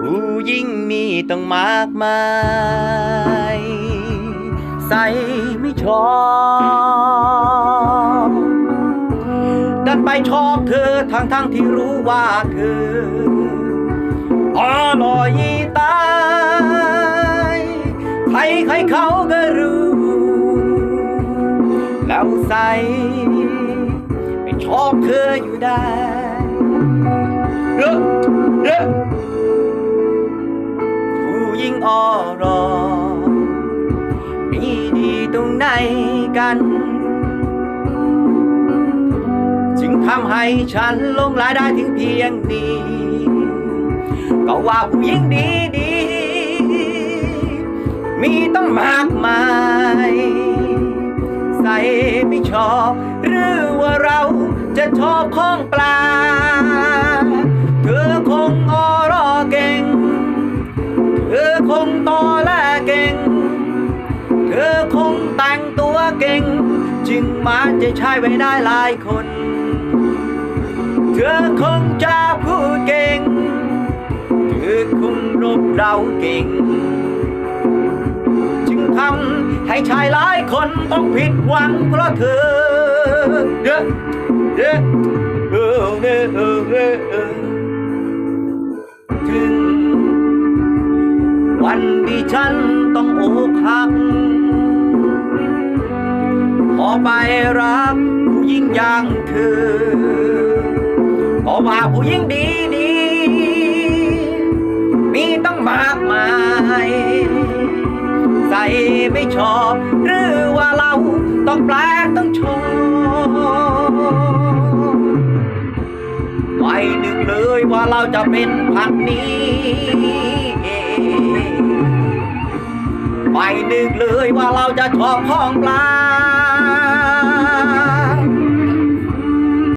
ผู้ยิ่งมีต้องมากมาย ใส่ไม่ชอบดันไปชอบเธอทั้งทั้งที่รู้ว่าเธออร่อยตายใครใครเขาก็รู้ แล้วใส่ไม่ชอบเธออยู่ได้ เด้อเด้อผู้ยิ่งออรอ มีดีตรงไหนกัน จึงทำให้ฉันลงไหลได้ถึงเพียงนี้ ก็ว่าผู้หญิงดีดี มีต้องมากมาย ใส่ไม่ชอบ หรือว่าเราจะชอบของปลา มาจะใช้ไว้ได้หลายคน เธอคงจะพูดเก่ง เธอคงรบเราเก่ง จึงทำให้ชายหลายคนต้องผิดหวังเพราะเธอเด้อเด้อเออเด้อเออเด้อถึงวันที่ฉันต้องอกหัก ไปรักผู้หญิงอย่างเธอขอว่าผู้หญิงดีดีมีต้องมากมาย ใส่ไม่ชอบ หรือว่าเราต้องแปลกต้องชอบไม่นึกเลยว่าเราจะเป็นพันนี้ นึกเลยว่าเราจะชอบของปลา